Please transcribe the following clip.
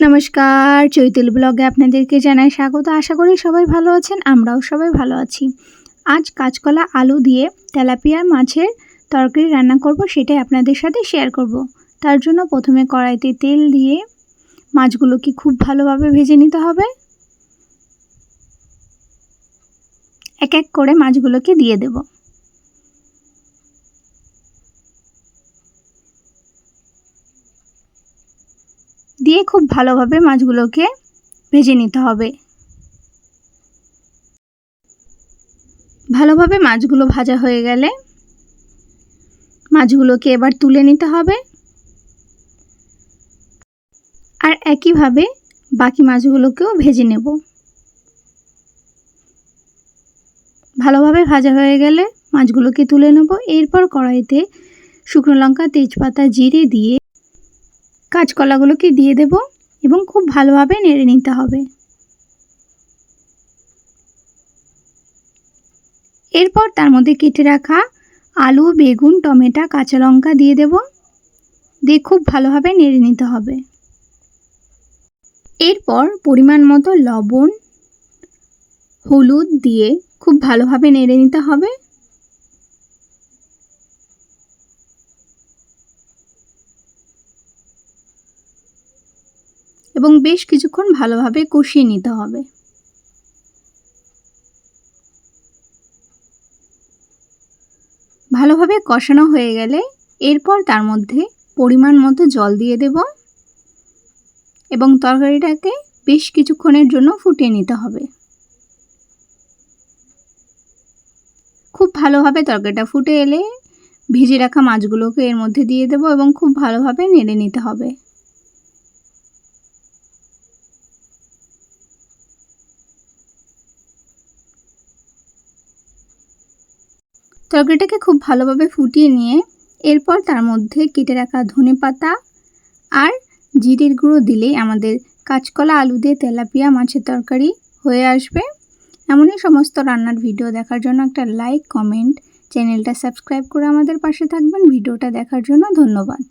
নমস্কার, চৈতুল ব্লগে আপনাদেরকে জানাই স্বাগত। আশা করি সবাই ভালো আছেন, আমরাও সবাই ভালো আছি। আজ কাঁচকলা, আলু দিয়ে তেলাপিয়া মাছের তরকারি রান্না করব, সেটাই আপনাদের সাথে শেয়ার করব। তার জন্য প্রথমে কড়াইতে তেল দিয়ে মাছগুলোকে খুব ভালোভাবে ভেজে নিতে হবে। এক এক করে মাছগুলোকে দিয়ে দেবো। দিয়ে খুব ভালোভাবে মাছগুলোকে ভেজে নিতে হবে। ভালোভাবে মাছগুলো ভাজা হয়ে গেলে মাছগুলোকে এবার তুলে নিতে হবে। আর একইভাবে বাকি মাছগুলোকেও ভেজে নেব। ভালোভাবে ভাজা হয়ে গেলে মাছগুলোকে তুলে নেব। এরপর কড়াইতে শুকনো লঙ্কা, তেজপাতা, জিরে দিয়ে কাঁচকলাগুলোকে দিয়ে দেব এবং খুব ভালোভাবে নেড়ে নিতে হবে। এরপর তার মধ্যে কেটে রাখা আলু, বেগুন, টমেটো, কাঁচা লঙ্কা দিয়ে দেব। দিয়ে খুব ভালোভাবে নেড়ে নিতে হবে। এরপর পরিমাণ মতো লবণ, হলুদ দিয়ে খুব ভালোভাবে নেড়ে নিতে হবে। এবং বেশ কিছুক্ষণ ভালোভাবে কষিয়ে নিতে হবে। ভালোভাবে কষানো হয়ে গেলে এরপর তার মধ্যে পরিমাণ মতো জল দিয়ে দেব এবং তরকারিটাকে বেশ কিছুক্ষণের জন্য ফুটিয়ে নিতে হবে। খুব ভালোভাবে তরকারিটা ফুটে এলে ভিজে রাখা মাছগুলোকে এর মধ্যে দিয়ে দেব এবং খুব ভালোভাবে নেড়ে নিতে হবে। তরকারিটাকে খুব ভালোভাবে ফুটিয়ে নিয়ে এরপর তার মধ্যে কেটে রাখা ধনে পাতা আর জিরের গুঁড়ো দিলেই আমাদের কাঁচকলা, আলু দিয়ে তেলাপিয়া, মাছের তরকারি হয়ে আসবে। এমনই সমস্ত রান্নার ভিডিও দেখার জন্য একটা লাইক কমেন্ট চ্যানেলটা সাবস্ক্রাইব করে আমাদের পাশে থাকবেন। ভিডিওটা দেখার জন্য ধন্যবাদ।